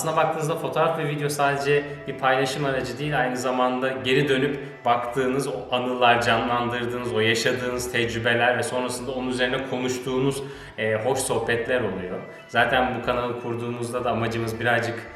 Aslında baktığınızda fotoğraf ve video sadece bir paylaşım aracı değil, aynı zamanda geri dönüp baktığınız o anılar, canlandırdığınız, o yaşadığınız tecrübeler ve sonrasında onun üzerine konuştuğunuz e, hoş sohbetler oluyor. Zaten bu kanalı kurduğumuzda da amacımız birazcık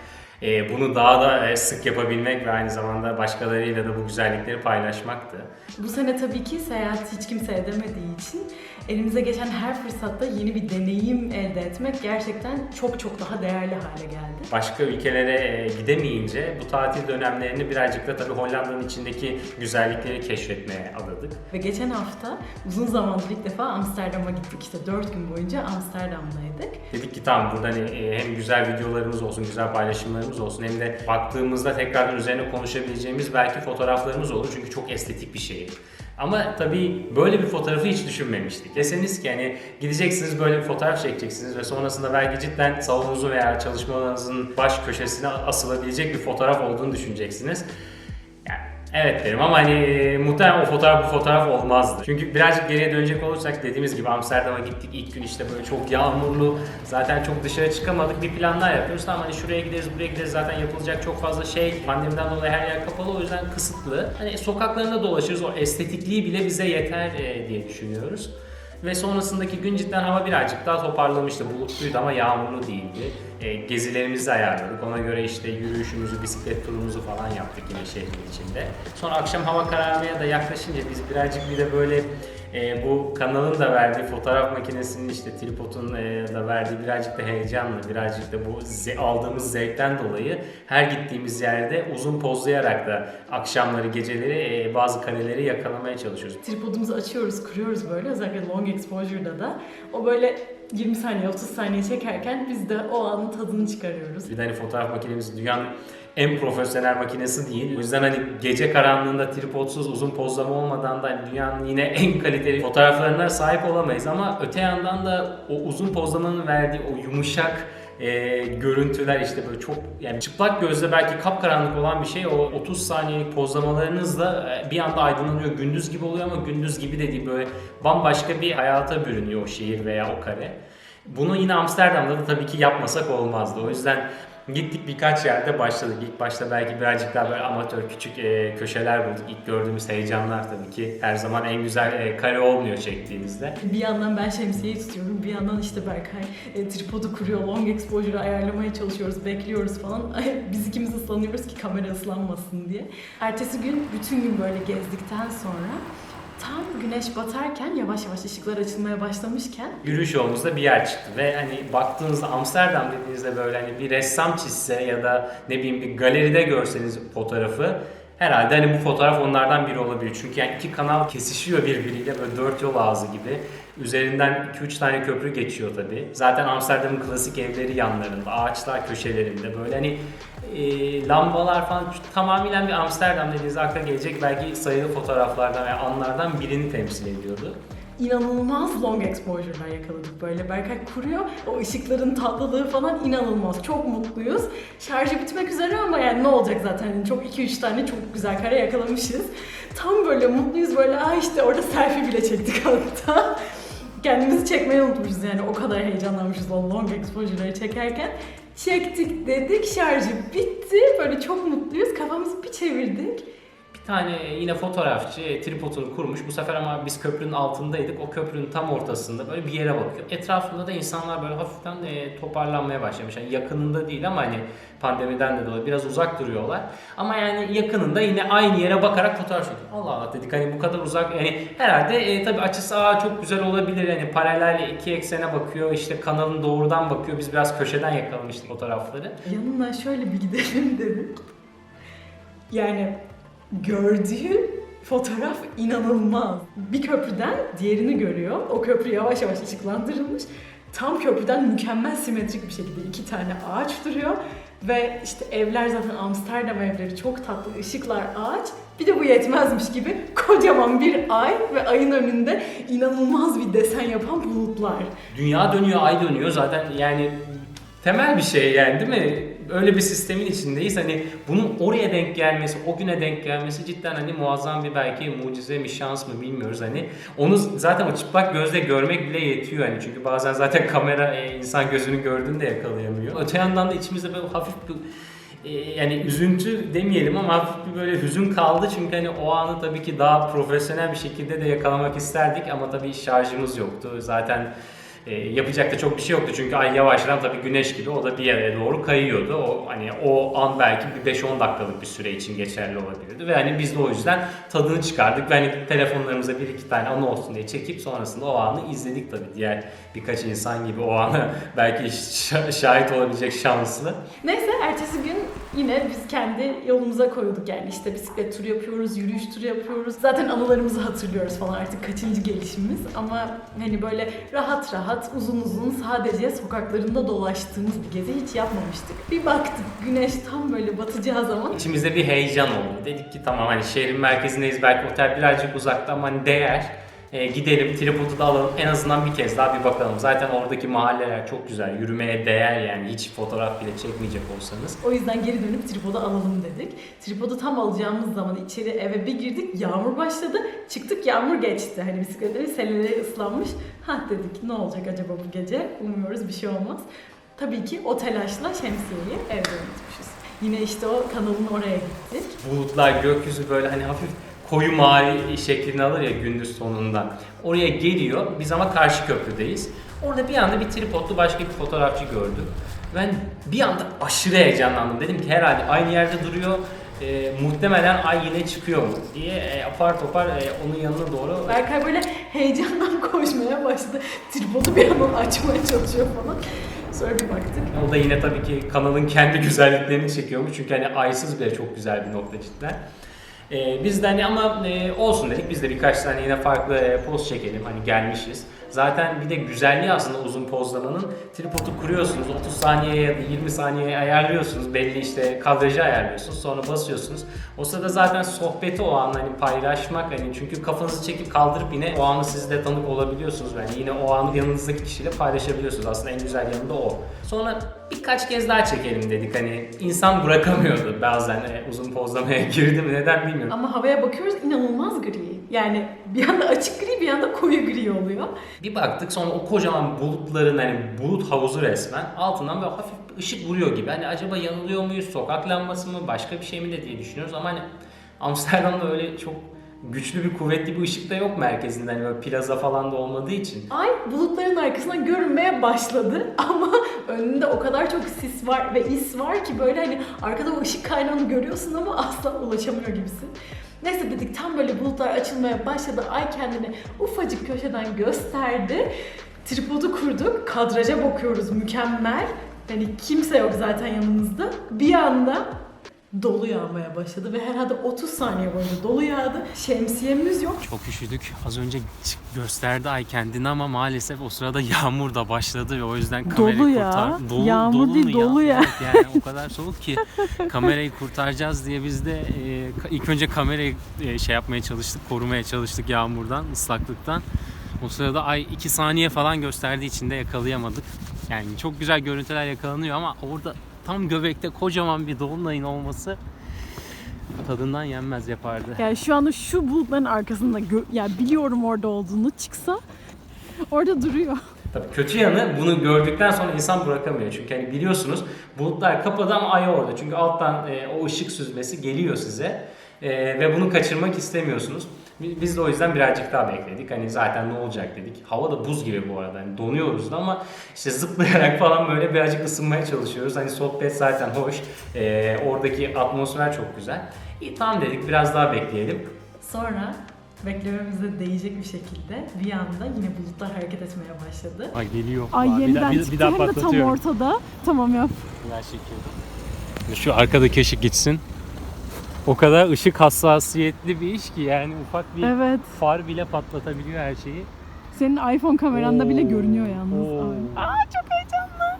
bunu daha da e, sık yapabilmek ve aynı zamanda başkalarıyla da bu güzellikleri paylaşmaktı. Bu sene tabii ki seyahat hiç kimse edemediği için elimize geçen her fırsatta yeni bir deneyim elde etmek gerçekten çok çok daha değerli hale geldi. Başka ülkelere e, gidemeyince bu tatil dönemlerini birazcık da tabii Hollanda'nın içindeki güzellikleri keşfetmeye adadık. Ve geçen hafta uzun zamandır ilk defa Amsterdam'a gittik. İşte 4 gün boyunca Amsterdam'daydık. Dedik ki tamam burada hani e, hem güzel videolarımız olsun, güzel paylaşımlarımız olsun hem de baktığımızda tekrardan üzerine konuşabileceğimiz belki fotoğraflarımız olur çünkü çok estetik bir şehir. Ama tabii böyle bir fotoğrafı hiç düşünmemiştik. Deseniz ki hani gideceksiniz böyle bir fotoğraf çekeceksiniz ve sonrasında belki cidden salonunuzun veya çalışma odanızın baş köşesine asılabilecek bir fotoğraf olduğunu düşüneceksiniz. Evet derim ama hani e, muhtemelen o fotoğraf bu fotoğraf olmazdı. Çünkü birazcık geriye dönecek olursak dediğimiz gibi Amsterdam'a gittik ilk gün işte böyle çok yağmurlu zaten çok dışarı çıkamadık bir planlar yapıyoruz. Tamam hani şuraya gideriz buraya gideriz zaten yapılacak çok fazla şey pandemiden dolayı her yer kapalı o yüzden kısıtlı. Hani sokaklarında dolaşırız o estetikliği bile bize yeter e, diye düşünüyoruz. Ve sonrasındaki gün cidden hava birazcık daha toparlamıştı. Bulutluydu ama yağmurlu değildi. E, gezilerimizi ayarladık. Ona göre işte yürüyüşümüzü, bisiklet turumuzu falan yaptık yine şehrin içinde. Sonra akşam hava kararmaya da yaklaşınca biz birazcık bir de böyle e, bu kanalın da verdiği fotoğraf makinesinin işte tripodun e, da verdiği birazcık da heyecanla, birazcık da bu ze- aldığımız zevkten dolayı her gittiğimiz yerde uzun pozlayarak da akşamları, geceleri e, bazı kareleri yakalamaya çalışıyoruz. Tripodumuzu açıyoruz, kuruyoruz böyle. Özellikle long exposure'da da. O böyle 20 saniye, 30 saniye çekerken biz de o anın tadını çıkarıyoruz. Bir de hani fotoğraf makinemiz dünyanın en profesyonel makinesi değil. O yüzden hani gece karanlığında tripodsuz uzun pozlama olmadan da hani dünyanın yine en kaliteli fotoğraflarına sahip olamayız ama öte yandan da o uzun pozlamanın verdiği o yumuşak e, görüntüler işte böyle çok yani çıplak gözle belki kapkaranlık olan bir şey o 30 saniyelik pozlamalarınızla e, bir anda aydınlanıyor gündüz gibi oluyor ama gündüz gibi de değil böyle bambaşka bir hayata bürünüyor o şehir veya o kare. Bunu yine Amsterdam'da da tabii ki yapmasak olmazdı. O yüzden gittik birkaç yerde başladık. İlk başta belki birazcık daha böyle amatör küçük e, köşeler bulduk. İlk gördüğümüz heyecanlar tabii ki her zaman en güzel e, kare olmuyor çektiğinizde. Bir yandan ben şemsiyeyi tutuyorum, bir yandan işte Berkay e, tripodu kuruyor, long exposure'ı ayarlamaya çalışıyoruz, bekliyoruz falan. Biz ikimiz ıslanıyoruz ki kamera ıslanmasın diye. Ertesi gün bütün gün böyle gezdikten sonra tam güneş batarken yavaş yavaş ışıklar açılmaya başlamışken Yürüyüş yolumuzda bir yer çıktı ve hani baktığınızda Amsterdam dediğinizde böyle hani bir ressam çizse ya da ne bileyim bir galeride görseniz fotoğrafı herhalde hani bu fotoğraf onlardan biri olabilir. Çünkü yani iki kanal kesişiyor birbiriyle böyle dört yol ağzı gibi. Üzerinden 2-3 tane köprü geçiyor tabi. Zaten Amsterdam'ın klasik evleri yanlarında, ağaçlar köşelerinde böyle hani e, lambalar falan tamamen bir Amsterdam dediğinizde akla gelecek belki sayılı fotoğraflardan veya anlardan birini temsil ediyordu. inanılmaz long exposure'lar yakaladık böyle. Berkay kuruyor. O ışıkların tatlılığı falan inanılmaz. Çok mutluyuz. Şarjı bitmek üzere ama yani ne olacak zaten? Yani çok 2-3 tane çok güzel kare yakalamışız. Tam böyle mutluyuz böyle. Aa işte orada selfie bile çektik hatta. Kendimizi çekmeyi unutmuşuz yani o kadar heyecanlanmışız o long exposure'ları çekerken. Çektik dedik şarjı bitti. Böyle çok mutluyuz. Kafamızı bir çevirdik. Tane yine fotoğrafçı tripodunu kurmuş. Bu sefer ama biz köprünün altındaydık. O köprünün tam ortasında böyle bir yere bakıyor. Etrafında da insanlar böyle hafiften e, toparlanmaya başlamış. Yani yakınında değil ama hani pandemiden de dolayı biraz uzak duruyorlar. Ama yani yakınında yine aynı yere bakarak fotoğraf çekiyor. Allah Allah dedik hani bu kadar uzak yani herhalde e, tabii açısı aa, çok güzel olabilir. Yani paralel iki eksene bakıyor. işte kanalın doğrudan bakıyor. Biz biraz köşeden yakalamıştık fotoğrafları. Yanına şöyle bir gidelim dedik. Yani gördüğü fotoğraf inanılmaz. Bir köprüden diğerini görüyor. O köprü yavaş yavaş ışıklandırılmış. Tam köprüden mükemmel simetrik bir şekilde iki tane ağaç duruyor. Ve işte evler zaten Amsterdam evleri çok tatlı ışıklar ağaç. Bir de bu yetmezmiş gibi kocaman bir ay ve ayın önünde inanılmaz bir desen yapan bulutlar. Dünya dönüyor, ay dönüyor. Zaten yani temel bir şey yani değil mi? Öyle bir sistemin içindeyiz. Hani bunun oraya denk gelmesi, o güne denk gelmesi cidden hani muazzam bir belki mucize mi, şans mı bilmiyoruz hani. Onu zaten o çıplak gözle görmek bile yetiyor hani. Çünkü bazen zaten kamera e, insan gözünü gördüğünde yakalayamıyor. Öte yandan da içimizde böyle hafif bir e, yani üzüntü demeyelim ama hafif bir böyle hüzün kaldı çünkü hani o anı tabii ki daha profesyonel bir şekilde de yakalamak isterdik ama tabii şarjımız yoktu. Zaten e, yapacak da çok bir şey yoktu çünkü ay yavaştan tabii güneş gibi o da bir yere doğru kayıyordu. O hani o an belki bir 5-10 dakikalık bir süre için geçerli olabilirdi ve hani biz de o yüzden tadını çıkardık ve hani telefonlarımıza bir iki tane anı olsun diye çekip sonrasında o anı izledik tabii diğer birkaç insan gibi o anı belki şa- şahit olabilecek şanslı. Neyse ertesi gün yine biz kendi yolumuza koyulduk yani işte bisiklet turu yapıyoruz, yürüyüş turu yapıyoruz. Zaten anılarımızı hatırlıyoruz falan artık kaçıncı gelişimiz ama hani böyle rahat rahat uzun uzun sadece sokaklarında dolaştığımız bir gezi hiç yapmamıştık. Bir baktık güneş tam böyle batacağı zaman İçimizde bir heyecan oldu. Dedik ki tamam hani şehrin merkezindeyiz belki otel birazcık uzakta ama hani değer. E, gidelim tripodu da alalım en azından bir kez daha bir bakalım. Zaten oradaki mahalleler çok güzel yürümeye değer yani hiç fotoğraf bile çekmeyecek olsanız. O yüzden geri dönüp tripodu alalım dedik. Tripodu tam alacağımız zaman içeri eve bir girdik yağmur başladı. Çıktık yağmur geçti. Hani bisikletlerin seleleri ıslanmış. Ha dedik ne olacak acaba bu gece? Umuyoruz bir şey olmaz. Tabii ki o telaşla şemsiyeyi evde unutmuşuz. Yine işte o kanalın oraya gittik. Bulutlar gökyüzü böyle hani hafif koyu mavi şeklini alır ya gündüz sonunda. Oraya geliyor. Biz ama karşı köprüdeyiz. Orada bir anda bir tripodlu başka bir fotoğrafçı gördüm. Ben bir anda aşırı heyecanlandım. Dedim ki herhalde aynı yerde duruyor. E, muhtemelen ay yine çıkıyor mu diye e, apar topar e, onun yanına doğru Berkay böyle heyecandan koşmaya başladı. Tripodu bir yandan açmaya çalışıyor falan. Sonra bir baktık. O da yine tabii ki kanalın kendi güzelliklerini çekiyormuş. Çünkü hani aysız bile çok güzel bir nokta cidden. Ee, biz de hani ama e, olsun dedik. Biz de birkaç tane yine farklı e, poz çekelim. Hani gelmişiz. Zaten bir de güzelliği aslında uzun pozlamanın tripodu kuruyorsunuz. 30 saniyeye ya da 20 saniyeye ayarlıyorsunuz. Belli işte kadrajı ayarlıyorsunuz. Sonra basıyorsunuz. O sırada zaten sohbeti o an hani paylaşmak hani çünkü kafanızı çekip kaldırıp yine o anı siz de tanık olabiliyorsunuz. Yani yine o anı yanınızdaki kişiyle paylaşabiliyorsunuz. Aslında en güzel yanı da o. Sonra birkaç kez daha çekelim dedik. Hani insan bırakamıyordu bazen e, uzun pozlamaya girdi mi neden bilmiyorum. Ama havaya bakıyoruz inanılmaz gri. Yani bir anda açık gri bir anda koyu gri oluyor. Bir baktık sonra o kocaman bulutların hani bulut havuzu resmen altından böyle hafif bir ışık vuruyor gibi. Hani acaba yanılıyor muyuz? Sokak lambası mı? Başka bir şey mi de diye düşünüyoruz ama hani Amsterdam'da öyle çok güçlü bir kuvvetli bir ışık da yok merkezinde. Hani böyle plaza falan da olmadığı için. Ay bulutların arkasından görünmeye başladı ama önünde o kadar çok sis var ve is var ki böyle hani arkada o ışık kaynağını görüyorsun ama asla ulaşamıyor gibisin. Neyse dedik tam böyle bulutlar açılmaya başladı. Ay kendini ufacık köşeden gösterdi. Tripodu kurduk. Kadraja bakıyoruz mükemmel. Hani kimse yok zaten yanımızda. Bir anda dolu yağmaya başladı ve herhalde 30 saniye boyunca dolu yağdı. Şemsiyemiz yok. Çok üşüdük. Az önce gösterdi ay kendini ama maalesef o sırada yağmur da başladı ve o yüzden kamerayı Dolu ya. kurtar... Yağmur değil, mu dolu ya. Evet, yani o kadar soğuk ki kamerayı kurtaracağız diye biz de e, ilk önce kamerayı e, şey yapmaya çalıştık, korumaya çalıştık yağmurdan, ıslaklıktan. O sırada ay 2 saniye falan gösterdiği için de yakalayamadık. Yani çok güzel görüntüler yakalanıyor ama orada tam göbekte kocaman bir dolunayın olması tadından yenmez yapardı. Yani şu anda şu bulutların arkasında gö- yani biliyorum orada olduğunu çıksa orada duruyor. Tabii kötü yanı bunu gördükten sonra insan bırakamıyor. Çünkü hani biliyorsunuz bulutlar kapadı ama ay orada. Çünkü alttan e, o ışık süzmesi geliyor size. E, ve bunu kaçırmak istemiyorsunuz. Bi- Biz de o yüzden birazcık daha bekledik. Hani zaten ne olacak dedik. Hava da buz gibi bu arada. Hani donuyoruz da ama işte zıplayarak falan böyle birazcık ısınmaya çalışıyoruz. Hani sohbet zaten hoş. E, oradaki atmosfer çok güzel. İyi tamam dedik biraz daha bekleyelim. Sonra beklememize değecek bir şekilde bir anda yine bulutlar hareket etmeye başladı. Ay geliyor. Ay yeniden çıktı hem de tam ortada. Tamam yap. Şu arkadaki ışık gitsin. O kadar ışık hassasiyetli bir iş ki yani ufak bir Evet. far bile patlatabiliyor her şeyi. Senin iPhone kameranda bile Oo. görünüyor yalnız. Oo. Aa çok heyecanlı.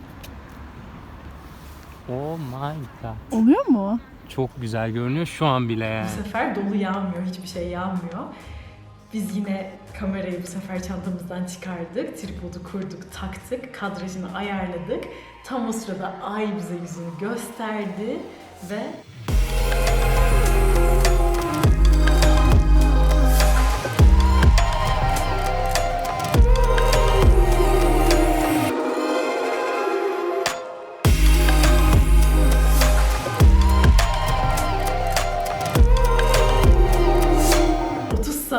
Oh my god. Oluyor mu? Çok güzel görünüyor şu an bile yani. Bu sefer dolu yağmıyor, hiçbir şey yağmıyor. Biz yine kamerayı bu sefer çantamızdan çıkardık. Tripodu kurduk, taktık, kadrajını ayarladık. Tam o sırada ay bize yüzünü gösterdi ve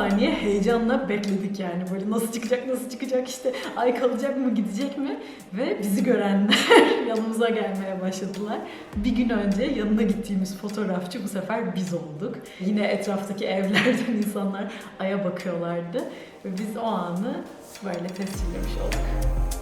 saniye heyecanla bekledik yani. Böyle nasıl çıkacak, nasıl çıkacak işte ay kalacak mı, gidecek mi? Ve bizi görenler yanımıza gelmeye başladılar. Bir gün önce yanına gittiğimiz fotoğrafçı bu sefer biz olduk. Yine etraftaki evlerden insanlar aya bakıyorlardı. Ve biz o anı böyle tescillemiş olduk.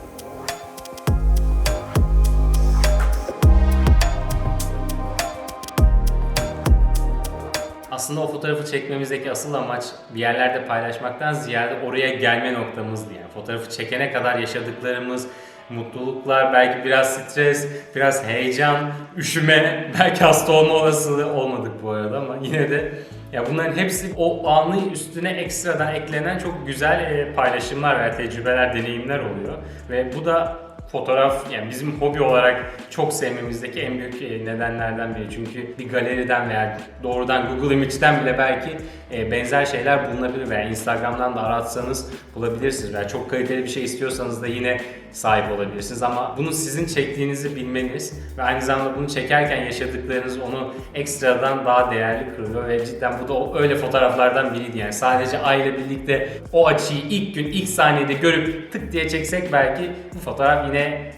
Aslında o fotoğrafı çekmemizdeki asıl amaç bir yerlerde paylaşmaktan ziyade oraya gelme noktamızdı yani. Fotoğrafı çekene kadar yaşadıklarımız, mutluluklar, belki biraz stres, biraz heyecan, üşüme, belki hasta olma olasılığı olmadık bu arada ama yine de ya bunların hepsi o anın üstüne ekstradan eklenen çok güzel e, paylaşımlar veya tecrübeler, deneyimler oluyor. Ve bu da fotoğraf yani bizim hobi olarak çok sevmemizdeki en büyük e, nedenlerden biri. Çünkü bir galeriden veya doğrudan Google Image'den bile belki e, benzer şeyler bulunabilir veya Instagram'dan da aratsanız bulabilirsiniz. Veya çok kaliteli bir şey istiyorsanız da yine sahip olabilirsiniz ama bunu sizin çektiğinizi bilmeniz ve aynı zamanda bunu çekerken yaşadıklarınız onu ekstradan daha değerli kılıyor ve cidden bu da öyle fotoğraflardan biriydi yani sadece aile birlikte o açıyı ilk gün ilk saniyede görüp tık diye çeksek belki bu fotoğraf yine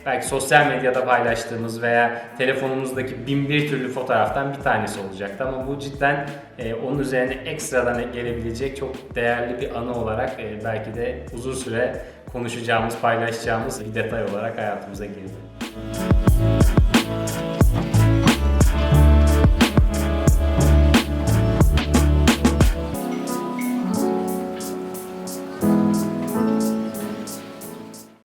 belki sosyal medyada paylaştığımız veya telefonumuzdaki bin bir türlü fotoğraftan bir tanesi olacaktı ama bu cidden e, onun üzerine ekstradan gelebilecek çok değerli bir anı olarak e, belki de uzun süre konuşacağımız, paylaşacağımız bir detay olarak hayatımıza girdi.